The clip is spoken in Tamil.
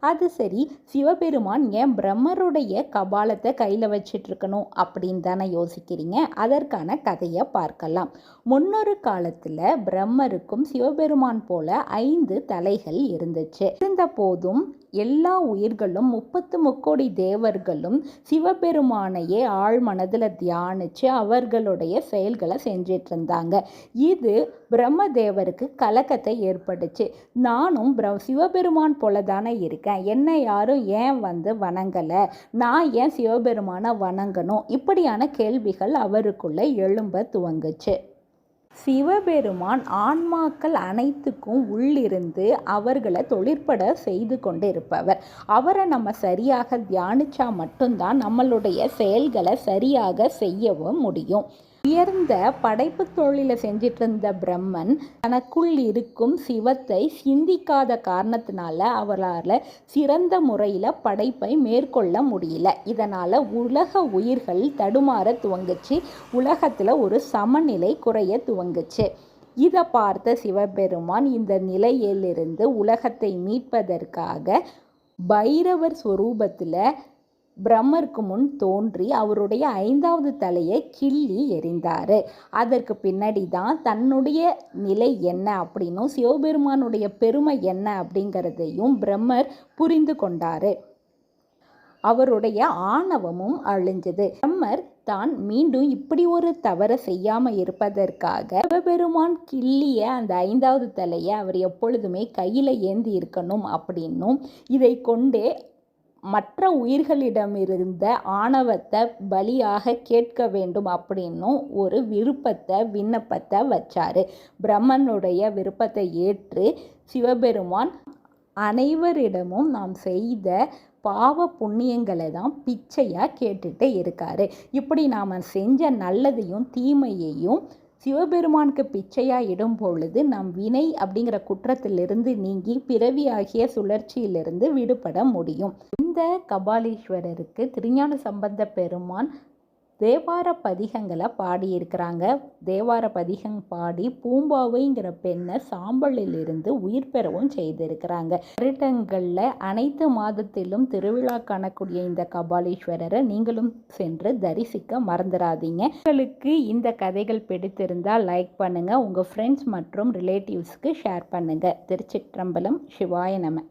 அது சரி சிவபெருமான் ஏன் பிரம்மருடைய கபாலத்தை கையில் வச்சிட்டு இருக்கணும் அப்படின்னு தானே யோசிக்கிறீங்க? அதற்கான கதையை பார்க்கலாம். முன்னொரு காலத்தில் பிரம்மருக்கும் சிவபெருமான் போல ஐந்து தலைகள் இருந்துச்சு. இருந்த போதும் எல்லா உயிர்களும் முப்பத்து முக்கோடி தேவர்களும் சிவபெருமானையே ஆழ் மனதில் தியானிச்சு அவர்களுடைய செயல்களை செஞ்சிட்டு இருந்தாங்க இது பிரம்மதேவருக்கு கலக்கத்தை ஏற்பட்டுச்சு நானும் பிர சிவபெருமான் போல தானே இருக்கேன்? என்னை யாரும் ஏன் வந்து வணங்கலை? நான் ஏன் சிவபெருமானை வணங்கணும்? இப்படியான கேள்விகள் அவருக்குள்ளே எழும்ப துவங்குச்சு. சிவபெருமான் ஆன்மாக்கள் அனைத்துக்கும் உள்ளிருந்து அவர்களை தொழிற்பட செய்து கொண்டு இருப்பவர் அவரை நம்ம சரியாக தியானிச்சா மட்டும்தான் நம்மளுடைய செயல்களை சரியாக செய்யவும் முடியும். உயர்ந்த படைப்பு தொழிலை செஞ்சிட்டு இருந்த பிரம்மன் தனக்குள் இருக்கும் சிவத்தை சிந்திக்காத காரணத்தினால அவரால் சிறந்த முறையில் படைப்பை மேற்கொள்ள முடியல. இதனால் உலக உயிர்கள் தடுமாற துவங்குச்சு. உலகத்தில் ஒரு சமநிலை குறைய துவங்குச்சு. இதை பார்த்த சிவபெருமான் இந்த நிலையிலிருந்து உலகத்தை மீட்பதற்காக பைரவர் ஸ்வரூபத்தில் பிரம்மருக்கு முன் தோன்றி அவருடைய ஐந்தாவது தலையை கிள்ளி எறிந்தார். அதற்கு பின்னாடி தான் தன்னுடைய நிலை என்ன அப்படின்னும் சிவபெருமானுடைய பெருமை என்ன அப்படிங்கிறதையும் பிரம்மர் புரிந்து கொண்டார். அவருடைய ஆணவமும் அழிஞ்சது. பிரம்மர் தான் மீண்டும் இப்படி ஒரு தவறை செய்யாமல் இருப்பதற்காக சிவபெருமான் கிள்ளிய அந்த ஐந்தாவது தலையை அவர் எப்பொழுதுமே கையில் ஏந்தி இருக்கணும் அப்படின்னும் இதை கொண்டே மற்ற உயிர்களிடமிருந்த ஆணவத்தை பலியாக கேட்க வேண்டும் அப்படின்னும் ஒரு விருப்பத்தை விண்ணப்பத்தை வச்சார். பிரம்மனுடைய விருப்பத்தை ஏற்று சிவபெருமான் அனைவரிடமும் நாம் செய்த பாவ புண்ணியங்களை தான் பிச்சையாக கேட்டுட்டு இருக்காரு. இப்படி நாம் செஞ்ச நல்லதையும் தீமையையும் சிவபெருமானுக்கு பிச்சையாக இடும் பொழுது நம் வினை அப்படிங்கிற குற்றத்திலிருந்து நீங்கி பிறவி ஆகிய சுழற்சியிலிருந்து விடுபட முடியும். இந்த கபாலீஸ்வரருக்கு திருஞான சம்பந்த பெருமான் தேவார பதிகங்களை பாடியிருக்கிறாங்க. தேவார பதிகம் பாடி பூம்பாவைங்கிற பெண்ணை சாம்பலிலிருந்து உயிர் பெறவும் செய்திருக்கிறாங்க. வருடங்களில் அனைத்து மாதத்திலும் திருவிழா காணக்கூடிய இந்த கபாலீஸ்வரரை நீங்களும் சென்று தரிசிக்க மறந்துடாதீங்க உங்களுக்கு இந்த கதைகள் பிடித்திருந்தால் லைக் பண்ணுங்கள் உங்கள் ஃப்ரெண்ட்ஸ் மற்றும் ரிலேட்டிவ்ஸ்க்கு ஷேர் பண்ணுங்கள் திருச்சிற்றம்பலம் சிவாய நம.